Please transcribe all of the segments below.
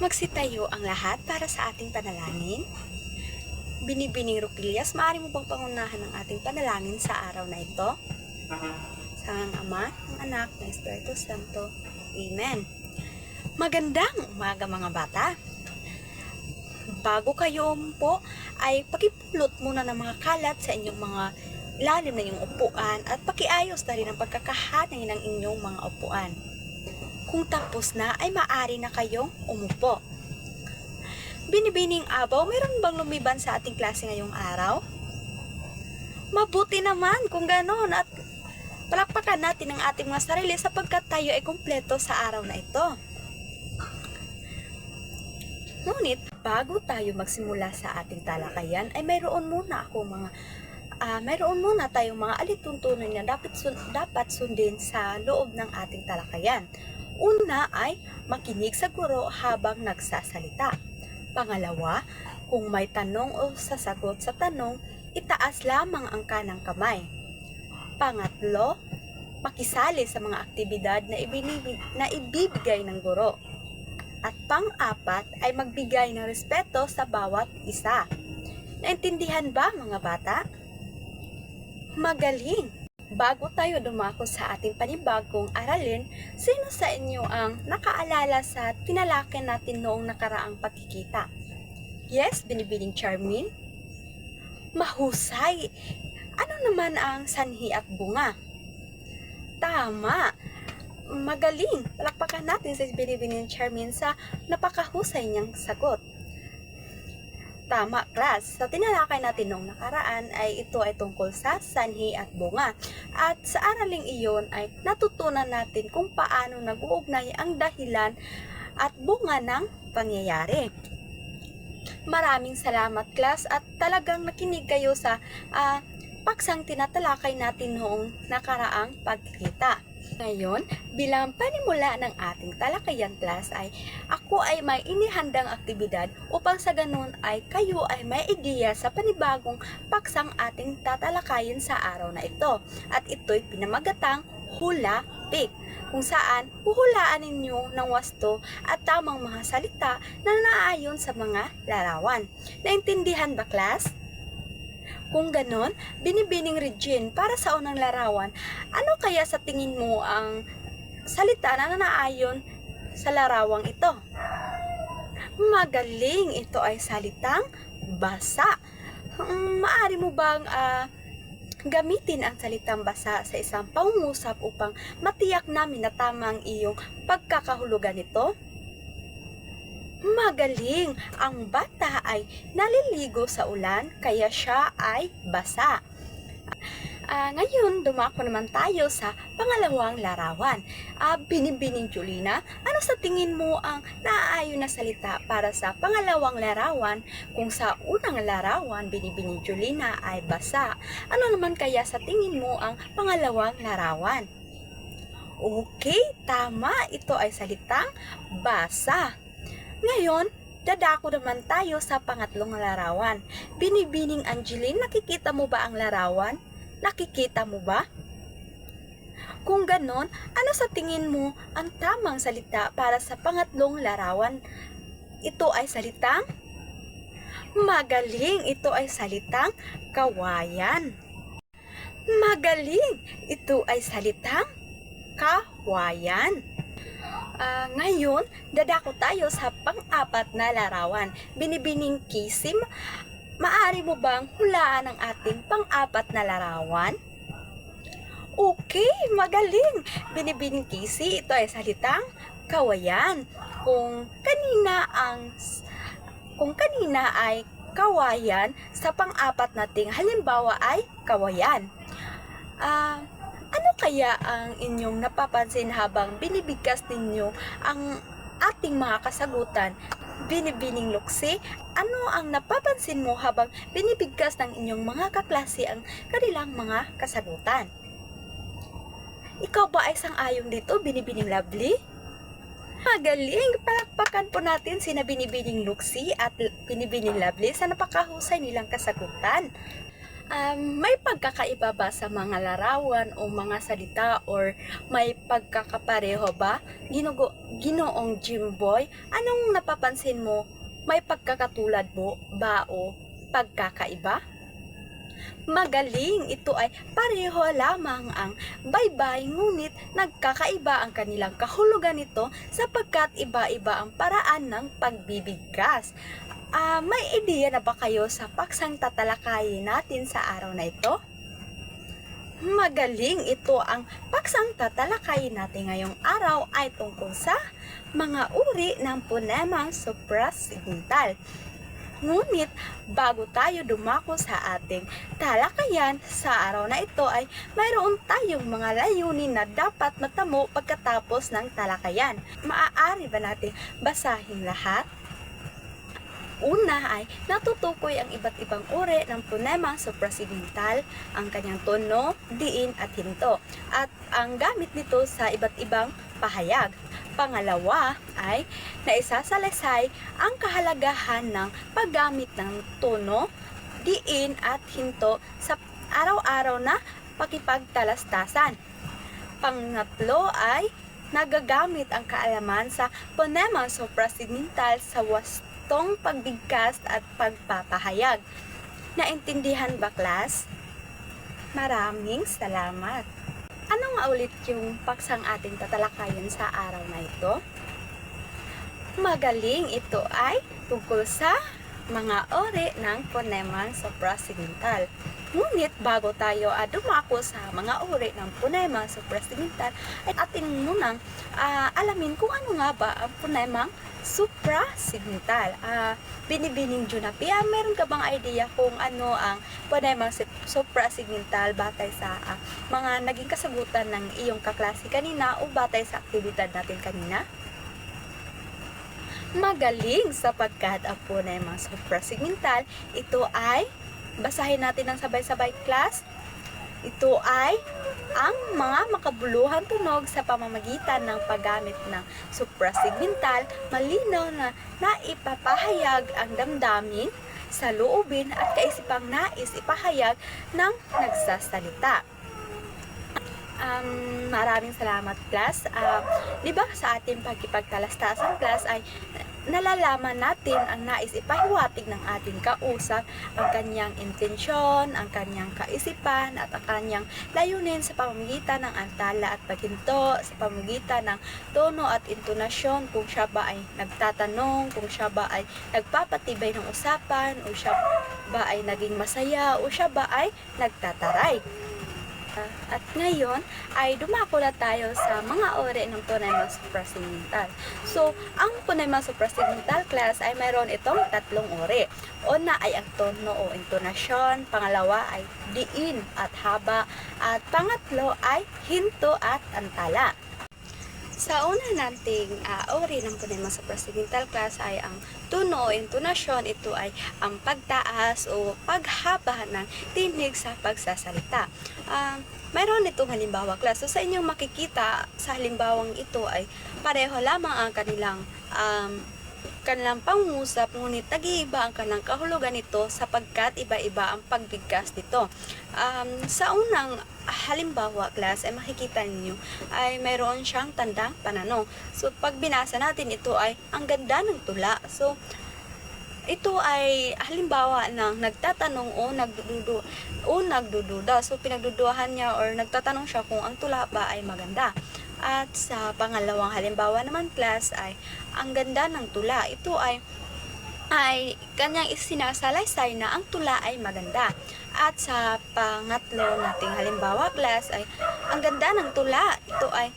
Magsitayo ang lahat para sa ating panalangin. Binibining Rukilias, maaari mo bang pangunahan ang ating panalangin sa araw na ito? Sa ang Ama, ng Anak, ng Espiritu Santo. Amen. Magandang umaga mga bata. Bago kayo po ay pakipulot muna ng mga kalat sa inyong mga lalim na inyong upuan at pakiayos na rin ang pagkakahanay ng inyong mga upuan. Kung tapos na ay maari na kayong umupo. Binibining abaw, mayroon bang lumiban sa ating klase ngayong araw? Mabuti naman kung ganon at palakpakan natin ang ating mga sarili sapagkat tayo ay kumpleto sa araw na ito. Ngunit, bago tayo magsimula sa ating talakayan, ay mayroon muna ako mga ah, mayroon muna tayong mga alituntunan na dapat, sun- dapat sundin sa loob ng ating talakayan. Una ay makinig sa guro habang nagsasalita. Pangalawa, kung may tanong o sasagot sa tanong, itaas lamang ang kanang kamay. Pangatlo, makisali sa mga aktibidad na, ibinibig, na ibibigay ng guro. At pang-apat ay magbigay ng respeto sa bawat isa. Naintindihan ba mga bata? Magaling! Bago tayo dumako sa ating panibagong aralin, sino sa inyo ang nakaalala sa tinalakin natin noong nakaraang pagkikita? Yes, binibining Charmin? Mahusay! Ano naman ang sanhi at bunga? Tama! Magaling! Palakpakan natin si binibining Charmin sa napakahusay niyang sagot. Tama, class. Sa tinalakay natin noong nakaraan ay ito ay tungkol sa sanhi at bunga. At sa araling iyon ay natutunan natin kung paano nag-uugnay ang dahilan at bunga ng pangyayari. Maraming salamat, class, at talagang nakinig kayo sa ah, paksang tinatalakay natin noong nakaraang pagkikita. Ngayon, bilang panimula ng ating talakayan class ay ako ay may inihandang aktibidad upang sa ganun ay kayo ay may ideya sa panibagong paksang ating tatalakayin sa araw na ito. At ito'y pinamagatang hula pick kung saan huhulaan ninyo ng wasto at tamang mga salita na naayon sa mga larawan. Naintindihan ba class? Kung ganon, binibining Regine para sa unang larawan, ano kaya sa tingin mo ang salita na naayon sa larawang ito? Magaling! Ito ay salitang basa. Hmm, maari mo bang ah, gamitin ang salitang basa sa isang pangungusap upang matiyak namin na tama ang iyong pagkakahulugan nito? Magaling! Ang bata ay naliligo sa ulan kaya siya ay basa. Ah, ngayon, dumako naman tayo sa pangalawang larawan. Ah, binibining Julina, ano sa tingin mo ang naaayon na salita para sa pangalawang larawan kung sa unang larawan binibining Julina ay basa? Ano naman kaya sa tingin mo ang pangalawang larawan? Okay, tama. Ito ay salitang basa. Ngayon, dadako naman tayo sa pangatlong larawan. Binibining Angeline, nakikita mo ba ang larawan? Nakikita mo ba? Kung ganon, ano sa tingin mo ang tamang salita para sa pangatlong larawan? Ito ay salitang Magaling! Ito ay salitang kawayan. Magaling! Ito ay salitang kawayan. Ah, ngayon, dadako tayo sa pang-apat na larawan. Binibining kisim, Maari mo bang hulaan ang ating pang-apat na larawan? Okay, magaling! Binibining kisi, ito ay salitang kawayan. Kung kanina ang kung kanina ay kawayan, sa pang-apat nating halimbawa ay kawayan. Ah, ano kaya ang inyong napapansin habang binibigkas ninyo ang ating mga kasagutan binibining luksi, ano ang napapansin mo habang binibigkas ng inyong mga kaklase ang kanilang mga kasagutan? Ikaw ba ay sang-ayong dito, binibining lovely? Magaling! Palakpakan po natin sina binibining luksi at binibining lovely sa napakahusay nilang kasagutan. Um, may pagkakaiba ba sa mga larawan o mga salita or may pagkakapareho ba? Ginugo, ginoong Jimboy, anong napapansin mo? May pagkakatulad mo ba o pagkakaiba? Magaling! Ito ay pareho lamang ang baybay ngunit nagkakaiba ang kanilang kahulugan nito sapagkat iba-iba ang paraan ng pagbibigkas. Ah, may ideya na ba kayo sa paksang tatalakayin natin sa araw na ito? Magaling ito ang paksang tatalakayin natin ngayong araw ay tungkol sa mga uri ng ponemang suprasignital. Ngunit bago tayo dumako sa ating talakayan sa araw na ito ay mayroon tayong mga layunin na dapat matamo pagkatapos ng talakayan. Maaari ba natin basahin lahat? Una ay natutukoy ang iba't ibang uri ng ponemang suprasignital, ang kanyang tono, diin at hinto, at ang gamit nito sa iba't ibang pahayag. Pangalawa ay naisasalaysay ang kahalagahan ng paggamit ng tono, diin at hinto sa araw-araw na pakipagtalastasan. Pangatlo ay nagagamit ang kaalaman sa ponemang suprasignital sa wastong pagbigkas at pagpapahayag. Naintindihan ba, class? Maraming salamat. Ano nga ulit yung paksang ating tatalakayan sa araw na ito? Magaling ito ay tungkol sa mga ori ng ponemang suprasignital. Ngunit bago tayo uh, dumako sa mga uri ng ponemang suprasignital, ay ating munang ah, alamin kung ano nga ba ang ponemang suprasignital. Ah, binibining Junapia, meron ka bang idea kung ano ang ponemang sup- suprasignital batay sa ah, mga naging kasagutan ng iyong kaklase kanina o batay sa aktibidad natin kanina? Magaling sapagkat ang ponemang suprasignital, ito ay, basahin natin ng sabay-sabay class, ito ay ang mga makabuluhan tunog sa pamamagitan ng paggamit ng suprasigmental, malinaw na naipapahayag ang damdamin, sa loobin at kaisipang nais ipahayag ng nagsasalita. Um, maraming salamat class. Uh, di ba sa ating pagkipagtalastasan class ay nalalaman natin ang nais ipahiwatig ng ating kausap, ang kanyang intensyon, ang kanyang kaisipan, at ang kanyang layunin sa pamamagitan ng antala at paghinto, sa pamamagitan ng tono at intonasyon, kung siya ba ay nagtatanong, kung siya ba ay nagpapatibay ng usapan, o siya ba ay naging masaya, o siya ba ay nagtataray. At ngayon ay dumako na tayo sa mga uri ng phonema suprasigmental. So, ang phonema suprasigmental class ay mayroon itong tatlong uri. Una ay ang tono o intonasyon, pangalawa ay diin at haba, at pangatlo ay hinto at antala. Sa una nating uh, uri ng phonema suprasigmental class ay ang tono o intonasyon. Ito ay ang pagtaas o paghaba ng tinig sa pagsasalita. Uh, mayroon itong halimbawa class. So sa inyong makikita sa halimbawang ito ay pareho lamang ang kanilang um, kanilang pangungusap ngunit nag-iiba ang kanilang kahulugan nito sapagkat iba-iba ang pagbigkas nito. Um, sa unang halimbawa class ay makikita ninyo ay mayroon siyang tandang pananong. So pag binasa natin ito ay ang ganda ng tula. So ito ay halimbawa ng nagtatanong o nagdududo o nagdududa. So pinagduduhan niya or nagtatanong siya kung ang tula ba ay maganda. At sa pangalawang halimbawa naman class ay ang ganda ng tula. Ito ay ay kanyang isinasalaysay na ang tula ay maganda. At sa pangatlo nating halimbawa class ay ang ganda ng tula. Ito ay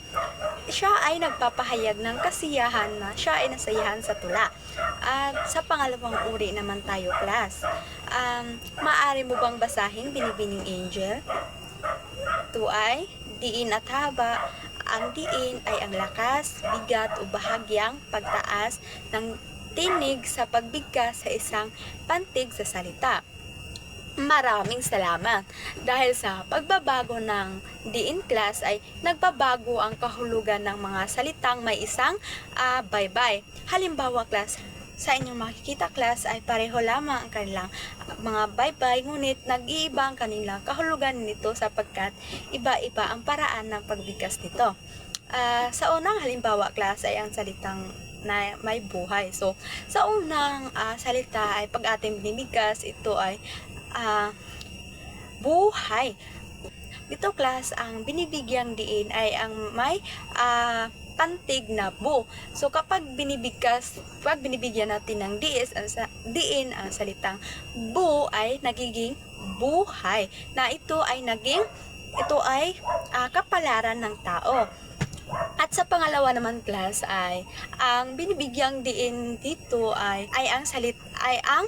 siya ay nagpapahayag ng kasiyahan na siya ay nasayahan sa tula. At sa pangalawang uri naman tayo class. Um, maaari mo bang basahin Binibining Angel? Ito ay diin at haba ang diin ay ang lakas, bigat o bahagyang pagtaas ng tinig sa pagbigkas sa isang pantig sa salita. Maraming salamat. Dahil sa pagbabago ng diin class ay nagbabago ang kahulugan ng mga salitang may isang uh, bye-bye. Halimbawa class, sa inyong makikita class ay pareho lamang ang kanilang ah, mga bye-bye ngunit nag-iiba ang kanilang kahulugan nito sapagkat iba-iba ang paraan ng pagbigkas nito. Ah, sa unang halimbawa class ay ang salitang na may buhay. So, sa unang ah, salita ay pag ating binibigkas, ito ay ah, buhay. Dito class, ang binibigyang diin ay ang may ah, pantig na bu. So kapag binibigkas, pag binibigyan natin ng diis, ang sa, diin ang salitang bu ay nagiging buhay. Na ito ay naging, ito ay ah, kapalaran ng tao. At sa pangalawa naman class ay ang binibigyang diin dito ay ay ang salit ay ang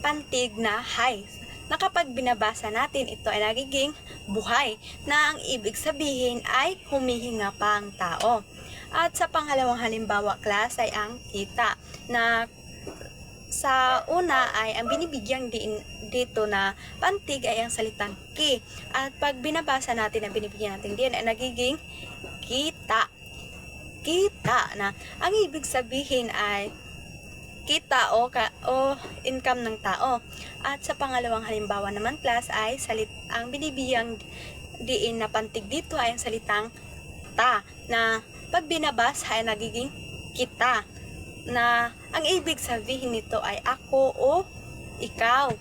pantig na hay na kapag binabasa natin ito ay nagiging buhay na ang ibig sabihin ay humihinga pa ang tao. At sa pangalawang halimbawa class ay ang kita na sa una ay ang binibigyang din dito na pantig ay ang salitang ki. At pag binabasa natin ang binibigyan natin din ay nagiging kita. Kita na ang ibig sabihin ay kita o, ka, o income ng tao. At sa pangalawang halimbawa naman class ay salit ang binibiyang diin na pantig dito ay ang salitang ta na pag binabasa ay nagiging kita na ang ibig sabihin nito ay ako o ikaw.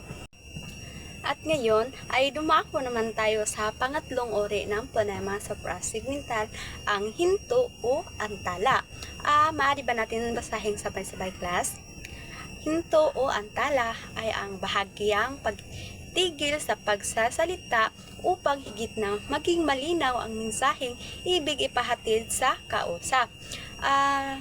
At ngayon ay dumako naman tayo sa pangatlong uri ng phonema sa segmental, ang hinto o antala. Ah, maaari ba natin basahin sabay-sabay class? Hinto o antala ay ang bahagyang pagtigil sa pagsasalita upang higit na maging malinaw ang mensaheng ibig ipahatid sa kausap. Ah,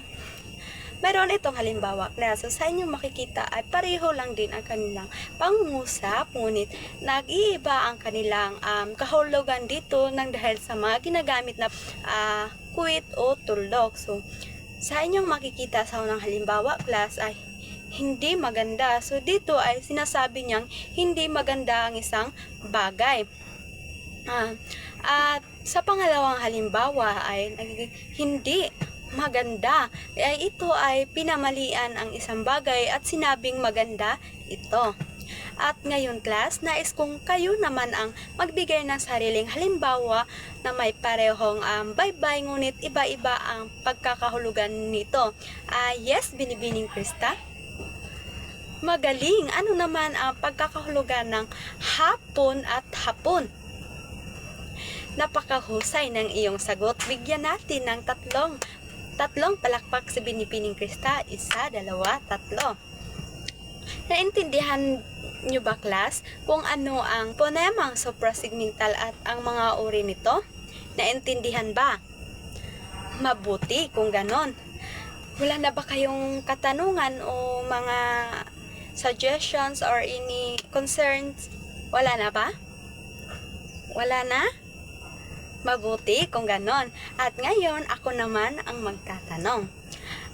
Meron itong halimbawa na so sa inyong makikita ay pareho lang din ang kanilang pangungusap ngunit nag-iiba ang kanilang um, kahulugan dito nang dahil sa mga ginagamit na ah, quit o tuldok. So sa inyong makikita sa unang halimbawa class ay hindi maganda. So dito ay sinasabi niyang hindi maganda ang isang bagay. Ah, at sa pangalawang halimbawa ay hindi maganda. Ay ito ay pinamalian ang isang bagay at sinabing maganda ito. At ngayon class, nais kong kayo naman ang magbigay ng sariling halimbawa na may parehong um, bye-bye ngunit iba-iba ang pagkakahulugan nito. Ah, yes, binibining Krista? Magaling! Ano naman ang pagkakahulugan ng hapon at hapon? Napakahusay ng iyong sagot. Bigyan natin ng tatlong tatlong palakpak sa binibining Krista. Isa, dalawa, tatlo. Naintindihan nyo ba class kung ano ang ponemang suprasegmental at ang mga uri nito? Naintindihan ba? Mabuti kung ganon. Wala na ba kayong katanungan o mga suggestions or any concerns? Wala na ba? Wala na? Mabuti kung ganon. At ngayon, ako naman ang magtatanong.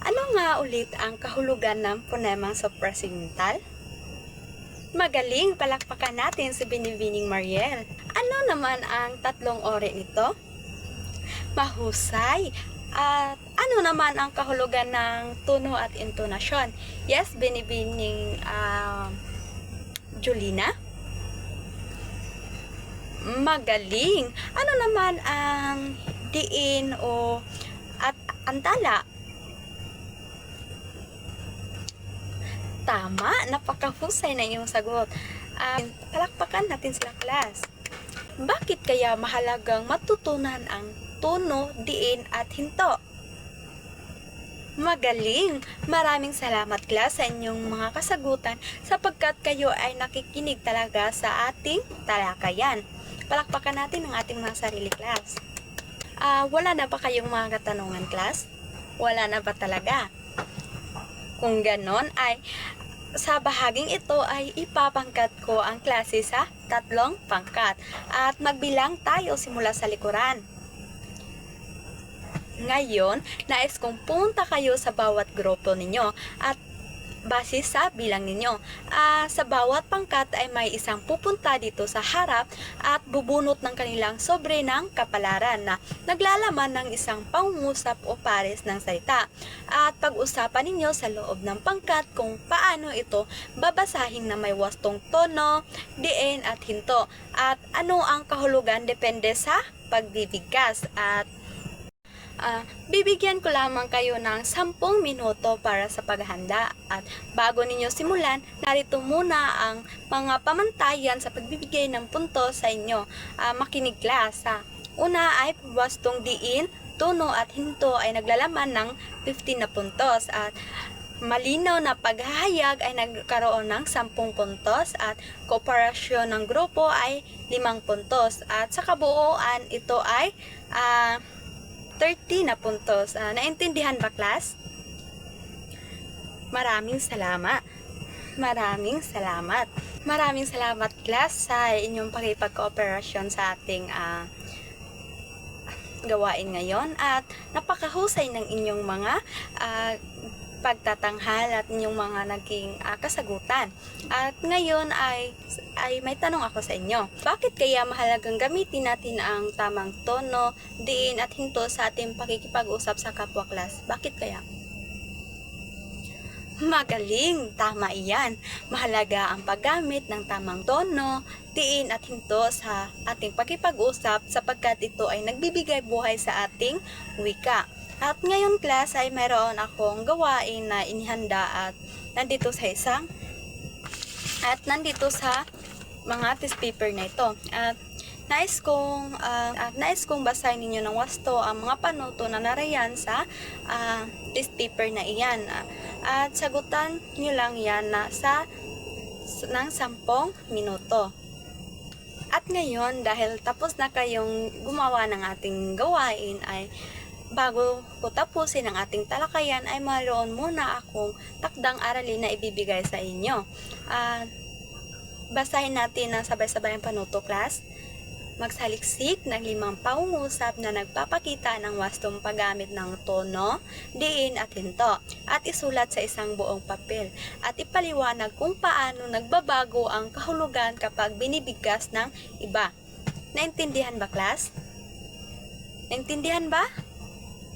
Ano nga ulit ang kahulugan ng ponemang suprasegmental? Magaling, palakpakan natin si Binibining Mariel. Ano naman ang tatlong ori nito? Mahusay. At ano naman ang kahulugan ng tuno at intonasyon? Yes, Binibining uh, Julina? Magaling. Ano naman ang diin o at antala? Tama, napakahusay na iyong sagot. Um, palakpakan natin sila class. Bakit kaya mahalagang matutunan ang tono, diin at hinto? Magaling! Maraming salamat class sa inyong mga kasagutan sapagkat kayo ay nakikinig talaga sa ating talakayan. Palakpakan natin ang ating mga sarili class. Ah, wala na ba kayong mga katanungan class? Wala na ba talaga? Kung ganon ay sa bahaging ito ay ipapangkat ko ang klase sa tatlong pangkat at magbilang tayo simula sa likuran. Ngayon, nais kong punta kayo sa bawat grupo ninyo at base sa bilang ninyo. Ah, sa bawat pangkat ay may isang pupunta dito sa harap at bubunot ng kanilang sobre ng kapalaran na naglalaman ng isang pangungusap o pares ng salita. At pag-usapan ninyo sa loob ng pangkat kung paano ito babasahin na may wastong tono, diin at hinto. At ano ang kahulugan depende sa pagbibigkas. At Ah, bibigyan ko lamang kayo ng 10 minuto para sa paghahanda. At bago ninyo simulan, narito muna ang mga pamantayan sa pagbibigay ng puntos sa inyo. Ah, makinig class. Ah, una ay wastong diin, tuno at hinto ay naglalaman ng 15 na puntos. At malinaw na paghahayag ay nagkaroon ng 10 puntos at kooperasyon ng grupo ay 5 puntos. At sa kabuuan, ito ay ah, 30 na puntos. Ah, naintindihan ba, class? Maraming salamat. Maraming salamat. Maraming salamat, class, sa inyong pakipag-kooperasyon sa ating ah, gawain ngayon at napakahusay ng inyong mga ah, pagtatanghal at inyong mga naging ah, kasagutan. At ngayon ay ay may tanong ako sa inyo. Bakit kaya mahalagang gamitin natin ang tamang tono, diin at hinto sa ating pakikipag-usap sa kapwa klas? Bakit kaya? Magaling! Tama iyan. Mahalaga ang paggamit ng tamang tono, diin at hinto sa ating pakipag-usap sapagkat ito ay nagbibigay buhay sa ating wika. At ngayon class ay mayroon akong gawain na inihanda at nandito sa isang at nandito sa mga test paper na ito. At nais kong ah, at nais kong basahin ninyo ng wasto ang mga panuto na narayan sa ah, test paper na iyan. Ah, at sagutan nyo lang yan na sa ng 10 minuto. At ngayon, dahil tapos na kayong gumawa ng ating gawain, ay bago ko tapusin ang ating talakayan, ay mayroon muna akong takdang aralin na ibibigay sa inyo. At basahin natin ng sabay-sabay ang panuto class. Magsaliksik ng limang pangungusap na nagpapakita ng wastong paggamit ng tono, diin at hinto at isulat sa isang buong papel at ipaliwanag kung paano nagbabago ang kahulugan kapag binibigkas ng iba. Naintindihan ba class? Naintindihan ba?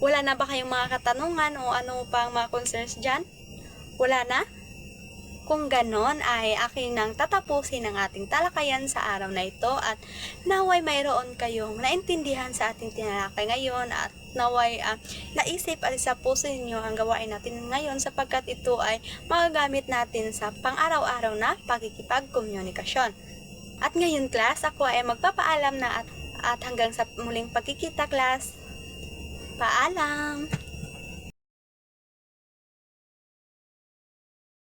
Wala na ba kayong mga katanungan o ano pa ang mga concerns dyan? Wala na? Kung ganon ay akin nang tatapusin ang ating talakayan sa araw na ito at naway mayroon kayong naintindihan sa ating tinalakay ngayon at naway ah, naisip at isa puso ninyo ang gawain natin ngayon sapagkat ito ay magagamit natin sa pang-araw-araw na pagkikipagkomunikasyon. At ngayon class, ako ay magpapaalam na at, at hanggang sa muling pagkikita class. Paalam!